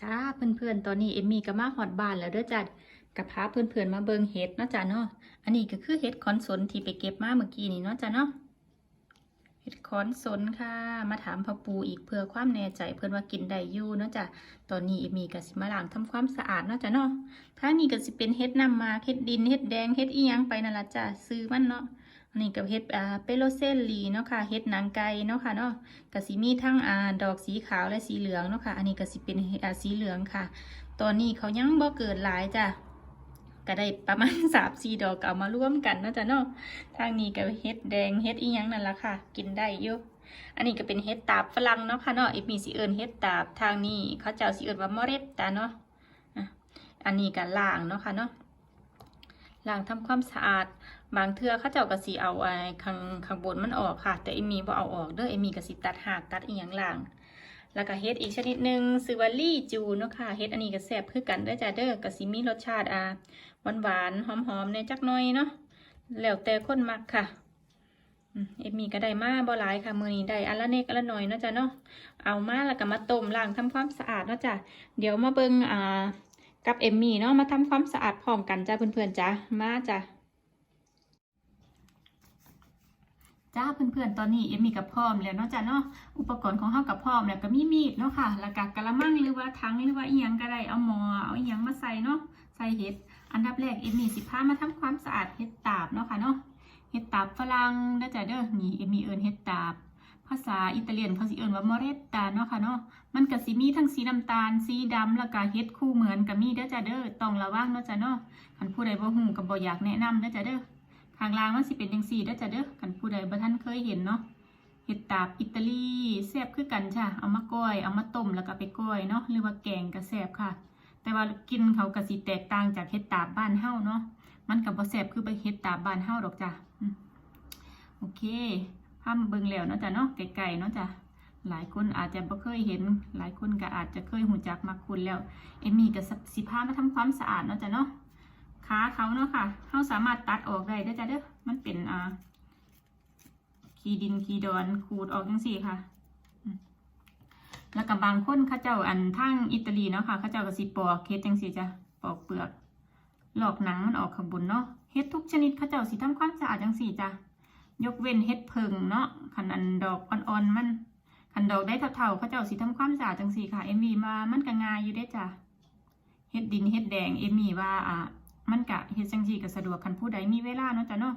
จ้าเพื่อนๆ ตอนนี้เอมมี่ก็มาฮอดบ้านแล้วเด้อจ้ะกับพาเพื่อนๆมาเบิงเห็ดเนาะจ้ะเนาะ อันนี้ก็คือเห็ดคอนสนที่ไปเก็บมาเมื่อกี้นี่เนาะจ้ะเนาะ เห็ดคอนสนค่ะ มาถามพ่อปูอีกเพื่อความแน่ใจเพื่อนว่ากินได้อยู่เนาะจ้ะ ตอนนี้เอมมี่ก็สิมาล้างทำความสะอาดเนาะจ้ะเนาะทานี้ก็สิเป็นเห็ดน้ำมาเห็ดดินเห็ดแดงเห็ดอีหยังไปนั่นละจ้ะซื้อมันเนาะ นนี้ก็เห็ดอ่าเปโลเซลลีเนาะค่ะเห็ดหนังไก่เนาะค่ะเนาะก็สิมีทั้งอ่าดอกสีขาวและสีเหลืองเนาะค่ะ อันนี้ก็สิเป็นอ่าสีเหลืองค่ะ ตอนนี้เขายังบ่เกิดหลายจ้ะก็ได้ประมาณสามสี่ดอกก็เอามาร่วมกันเนาะจ้ะเนาะทางนี้ก็เฮ็ดแดงเฮ็ดอีหยังนั่นละค่ะ กินได้อยู่อันนี้ก็เป็นเฮ็ดตาบฝรั่งเนาะค่ะเนาะเอมีสิเอิญเฮ็ดตาบทางนี้เขาเจ้าสิเอิญว่ามอเร็ดตาเนาะอันนี้ก็ล้างเนาะค่ะเนาะ ล้างทำความสะอาด บางเทื่อเขาเจ้าก็สิเอาไอ้ข้างข้างบนมันออกค่ะ แต่เอมีบ่เอาออกเด้อเอมีก็สิตัดหากตัดอีหยังล่าง แล้วก็เฮ็ดอีกชนิดหนึ่งชื่อว่าลี่จูเนาะค่ะเฮ็ดอันนี้ก็แซ่บคือกันเด้อจ้าเด้อก็สิมีรสชาติอ่าหวานๆหอมๆในจักหน่อยเนาะแล้วแต่คนมักค่ะอืมเอมมี่ก็ได้มาบ่หลายค่ะมือนี้ได้อันละเนกอันละหน่อยเนาะจ้ะเนาะเอามาแล้วก็มาต้มล้างทำความสะอาดเนาะจ้ะเดี๋ยวมาเบิ่งอ่า กับเอมมี่เนาะมาทำความสะอาดพร้อมกันจ้าเพื่อนๆจ้ามาจ้ะจ้าเพื่อนๆ ตอนนี้เอมมี่กับพร้อมแล้วเนาะจ้ะเนาะ อุปกรณ์ของเฮากับพร้อมแล้วก็มีมีดเนาะค่ะ แล้วก็กะละมังหรือว่าถังหรือว่าอีหยังก็ได้ เอาหม้อเอาอีหยังมาใส่เนาะ ใส่เห็ด อันดับแรกเอมมี่สิพามาทำความสะอาดเห็ดตาบเนาะค่ะเนาะ เห็ดตาบฝรั่งเด้อจ้ะเด้อ นี่เอมมี่เอิ้นเห็ดตาบ ภาษาอิตาเลียนเขาสิเอิ้นว่ามอเรตตาเนาะค่ะเนาะมันก็สิมีทั้งสีน้ำตาล สีดำแล้วก็เห็ดคู่เหมือนก็มีเด้อจ้ะเด้อต้องระวังเนาะจ้ะเนาะคันผู้ใดบ่ฮู้ก็บ่อยากแนะนำเด้อจ้ะเด้อข้างล่างมันสิเป็นจังซี่เด้อจ้ะเด้อคันผู้ใดบ่ทันเคยเห็นเนาะเห็ดตาบอิตาลีแซ่บคือกันจ้ะเอามาก้อยเอามาต้มแล้วก็ไปก้อยเนาะหรือว่าแกงก็แซ่บค่ะ แต่ว่ากินเขาก็สิแตกต่างจากเห็ดตาบบ้านเฮาเนาะมันก็บ่แซ่บคือไปเห็ดตาบบ้านเฮาดอกจ้ะโอเค พามาเบิ่งแล้วเนาะจ้ะเนาะไก่ๆเนาะจ้ะหลายคนอาจจะบ่เคยเห็น หลายคนก็อาจจะเคยหูจักมาคุณแล้ว เอมมี่ก็สิพามาทำความสะอาดเนาะจ้ะเนาะขาเขาเนาะค่ะเฮาสามารถตัดออกได้เด้อจ้ะเด้อมันเป็นอ่าขีดินขีดอนขูดออกจังสี่ค่ะแล้วก็บางคนเข้าเจ้าอันทางอิตาลีเนาะค่ะเข้าเจ้าก็สิปอกเฮ็ดจังสี่จ้ะปอกเปลือกหลอกหนังมันออกข้างบนเนาะเฮ็ดทุกชนิดเข้าเจ้าสิทำความสะอาดจังสี่จ้ะ ยกเว้นเฮ็ดเพิงเนาะคันอันดอกอ่อนๆมันคันดอกได้เท่าๆเข้าเจ้าสิทำความสะอาดจังสีค่ะเอมี่มามันก็ง่ายอยู่เด้จ้ะเฮ็ดดินเฮ็ดแดงเอมี่ว่าอ่ามันกะเฮ็ดจังสีก็สะดวกคันผู้ใดมีเวลาเนาะจ้ะเนาะ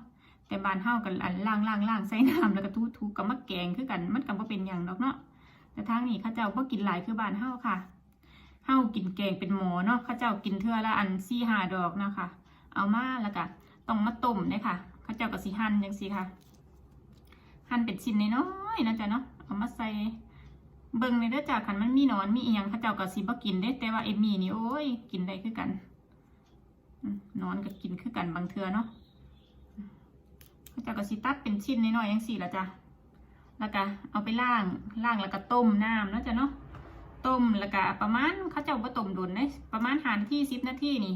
แต่บ้านเฮากันอันล่างล่างล่างใส่น้ำแล้วก็ทูทูกับมะแกงคือกันมันก็บ่เป็นหยังดอกเนาะแต่ทางนี้เข้าเจ้าบ่กินหลายคือบ้านเฮาค่ะเฮากินแกงเป็นหมอเนาะเข้าเจ้ากินเทื่อละอันสี่หาดอกนะคะเอามาแล้วก็ต้องมาต้มเนี่ยค่ะข้าเจ้าก็สิหั่นจังซี่ค่ะ หั่นเป็นชิ้นน้อยๆนะจ๊ะเนาะเอามาใส่เบิ่งในเด้อจ้ะคันมันมีนอนมีอีหยังข้าเจ้าก็สิบ่กินเด้แต่ว่าเอมมี่นี่โอ้ยกินได้คือกันนอนก็กินคือกันบางเทื่อเนาะเขาจะก็สิตัดเป็นชิ้นน้อยๆอย่างสี่ละจ้ะแล้วก็เอาไปล่างล่างแล้วก็ต้มน้ำนะจ้ะเนาะต้มแล้วก็ประมาณเขาเจ้าก็ต้มโดนได้ประมาณหานที่สิบนาทีนี่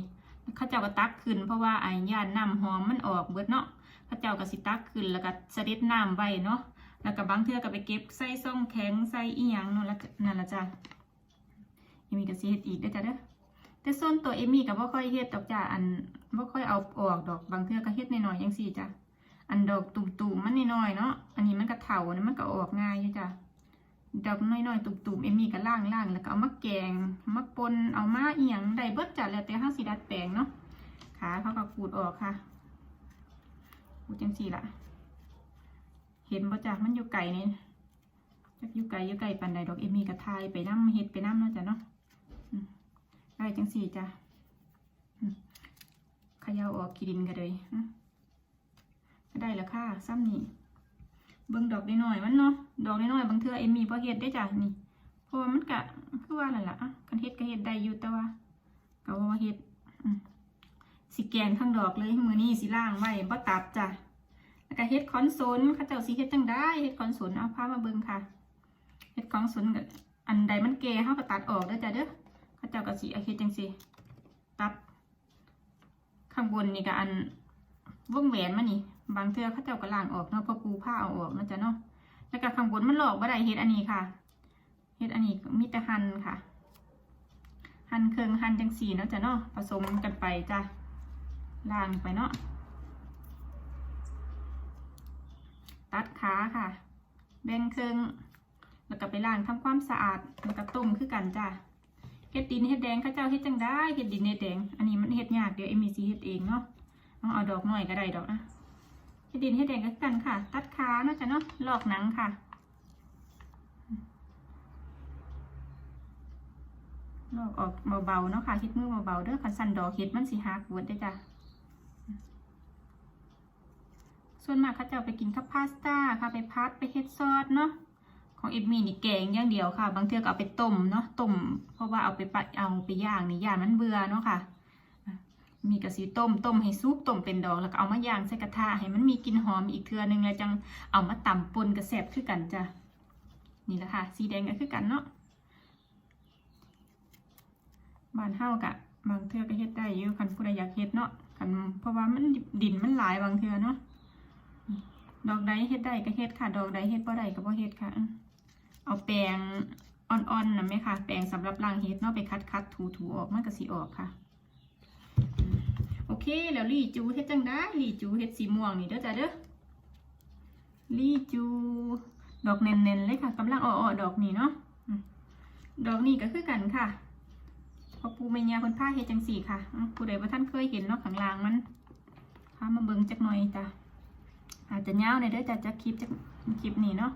เขาเจ้าก็ตักขึ้นเพราะว่าไอ้ย่านน้ำหอมมันออกเบิดเนาะ ขาเจ้าก็สิตักขึ้นแล้วก็เสด็จน้ำไว้เนาะแล้วก็บางเทื่อก็ไปเก็บใส่ซ่องแข็งใส่อีหยังเนาะแล้วนั่นละจ้ะเอมี่ก็สิเฮ็ดอีกเด้จ้ะเด้อแต่ส่วนตัวเอมี่ก็บ่ค่อยเฮ็ดดอกจ้ะอันบ่ค่อยเอาออกดอกบางเทื่อก็เฮ็ดน้อยๆจังซี่จ้ะอันดอกตุ่มๆมันน้อยๆเนาะอันนี้มันก็เถานะมันก็ออกง่ายอยู่จ้ะดอกน้อยๆตุ่มๆเอมมี่ก็ล่างๆแล้วก็เอามาแกงมาปนเอามาเอียงได้เบิดจ้ะแล้วแต่ห้าสีดัดแปลงเนาะขาเขาก็ขูดออกค่ะ ขูดจังสี่ละเห็นบ่จ้ะมันอยู่ไก่นี่จักอยู่ไก่อยู่ไก่ปันใดดอกเอมี่ก็ทายไปน้ำเฮ็ดไปน้ำเนาะจ้ะเนาะได้จังสี่จ้ะขย่าออกขี้ดินกันเลยอืมก็ได้ล้วค่ะซ้ำนี่เบิ่งดอกน้อยมันเนาะดอกน้อยบางเทื่อเอ็มมี่พอเฮ็ดได้จ้ะนี่เพราะว่ามันกะคือว่านั่นล่ะอะคันเฮ็ดก็เฮ็ดได้อยู่แต่ว่าก็ว่าเฮ็ด สิแกนทั้งดอกเลยมือนี้สิล้างไว้บ่ตัดจ้ะแล้วก็เฮ็ดคอนโซลเขาเจ้าสิเฮ็ดจังได้เฮ็ดคอนโซลเอาพามาเบิ่งค่ะเฮ็ดคอนโซลก็อันใดมันแก่เฮาก็ตัดออกเด้อจ้ะเด้อเขาเจ้าก็สิเอาเฮ็ดจังซี่ตัด ข้างบนนี่ก็อันวงแหวนมันนี่ บางเทื่อเขาเจ้าก็ล้างออกเนาะพอปูผ้าเอาออกนะจ้ะเนาะแล้วก็ข้างบนมันหลอกบ่ได้เฮ็ดอันนี้ค่ะเฮ็ดอันนี้มีแต่หั่นค่ะ หั่นเครื่องหั่นจังสี่เนาะจ้ะเนาะผสมกันไปจ้ะ ล่างไปเนาะ ตัดขาค่ะ แบ่งเครื่องแล้วก็ไปล้างทำความสะอาด แล้วก็ต้มคือกันจ้ะเฮ็ดดินเฮ็ดแดงข้าเจ้าเฮ็ดจังได้เฮ็ดดินเฮ็ดแดง อันนี้มันเฮ็ดยากเดี๋ยวเอ็มมีซีเฮ็ดเองเนาะต้องเอาดอกหน่อยก็ได้ดอกนะเฮ็ดดินเฮ็ดแดงก็กันค่ะ ตัดขาเนาะจ้ะเนาะ ลอกหนังค่ะ ลอกออกเบาๆเนาะค่ะเฮ็ดมือเบาๆเด้อคันสันดอกเฮ็ดมันสิหักเบิดได้จ้ะ ส่วนมากเขาจะเอาไปกินกับพาสต้าค่ะไปพัดไปเฮ็ดซอสเนาะของเอ็มมี่นี่แกงอย่างเดียวค่ะ บางเทือก็เอาไปต้มเนาะต้มเพราะว่าเอาไปปัดเอาไปย่างนี่ย่างมันเบื่อเนาะค่ะ มีกระสีต้มต้มให้ซุปต้มเป็นดอกแล้วก็เอามาย่างใส่กระทะให้มันมีกลิ่นหอมอีกเทือนึงแล้วจังเอามาตำปนกระแสบคือกันจ้ะนี่แหละค่ะ สีแดงก็คือกันเนาะบานเฮากะบางเทือก็เฮ็ดได้อยู่คันผู้ใดอยากเฮ็ดเนาะคันเพราะว่ามันดินมันหลายบางเทือเนาะ ดอกใดเฮ็ดได้ก็เฮ็ดค่ะ ดอกใดเฮ็ดบ่ได้ก็บ่เฮ็ดค่ะ เอาแปรงอ่อนๆนะแม่ค่ะ แปรงสำหรับล้างเฮ็ดเนาะไปคัดๆถูๆออกมันก็สิออกค่ะ โอเคแล้วลี่จูเฮ็ดจังได้ลี่จูเฮ็ดสีม่วงนี่เด้อจ้ะเด้อลี่จูดอกเน้นๆเลยค่ะกำลังอ่อๆดอกนี้เนาะดอกนี้ก็คือกันค่ะ พอปูแม่ย่าเพิ่นพาเฮ็ดจังซี่ค่ะ ผู้ใดบ่ทันเคยเห็นเนาะข้างล่างมันพามาเบิ่งจักหน่อยจ้ะ อาจจะยาในเด้อจะจะคลิปจะคลิปนี้เนาะ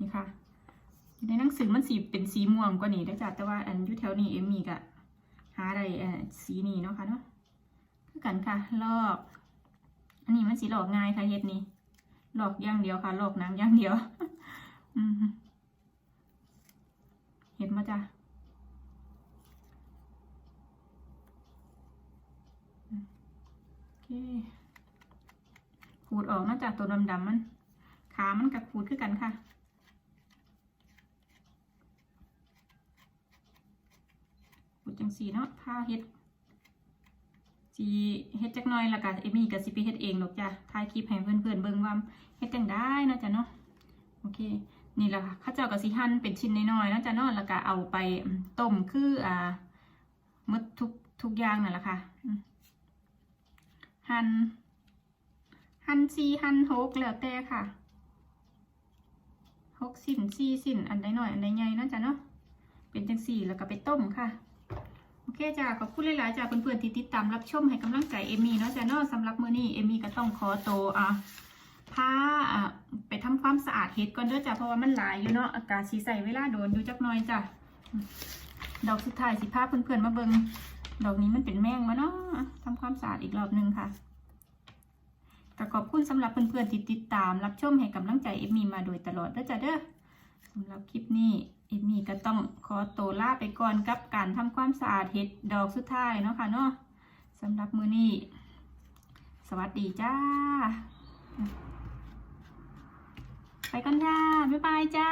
นี่ค่ะในหนังสือมันสีเป็นสีม่วงกว่านี้เด้จ้ะแต่ว่าอันอยู่แถวนี้เอ็มมีกะหาอะไรเอ่อสีนี้เนาะค่ะเนาะคือกันค่ะลอก อันนี้มันสีหลอกง่ายค่ะเฮ็ดนี้หลอกอย่างเดียวค่ะหลอกหนังอย่างเดียวอืเห็นมาจ้ะโอเค ขูดออกมาจากตัวดำๆมัน ขามันกับขูดคือกันค่ะ ขูดจังสีเนาะผ้าเฮ็ดสีเฮ็ดจักน่อยละกันเอมี่กับสิไปเฮ็ดเองดอกจ้ะถ่ายคลิปให้เพื่อนๆเบิ่งว่าเฮ็ดจังได้เนาะจ้ะเนาะ โอเค นี่แหละค่ะข้าวเจ้ากับสิหั่นเป็นชิ้นน้อยๆเนาะจ้ะเนาะแล้วก็เอาไปต้มคืออ่าหมดทุกทุกอย่างนั่นแหละค่ะหั่น หันสี่หันหกแล้วแต่ค่ะหกสินสี่สินอันใดหน่อย อันใดใหญ่นาะจ้ะเนาะเป็นจังสี่แล้วก็ไปต้มค่ะ โอเคจ้ะขอบคุณหลายๆจ้ะเพื่อนๆที่ติดตามรับชมให้กำลังใจเอมี่เนาะจ้ะเนาะสำหรับมื้อนี้เอมี่ก็ต้องขอโตอะพาอะไปทำความสะอาดเห็ดก่อนเด้อจ้ะเพราะว่ามันหลายอยู่เนาะอากาศสีใสเวลาโดนอยู่จักหน่อยจ้ะดอกสุดท้ายสิพาเพื่อนๆมาเบิงดอกนี้มันเป็นแมงมาเนาะทำความสะอาดอีกรอบหนึงค่ะ ก็ขอบคุณสำหรับเพื่อนๆที่ติดตาม รับชมให้กำลังใจเอมมี่มาโดยตลอดเด้อจ้ะเด้อสำหรับคลิปนี้เอมมี่ก็ต้องขอตัวลาไปก่อนกับการทำความสะอาดเห็ดดอกสุดท้ายเนาะค่ะเนาะสำหรับมือนี้ สวัสดีจ้า ไปกันจ้า บ๊ายบายจ้า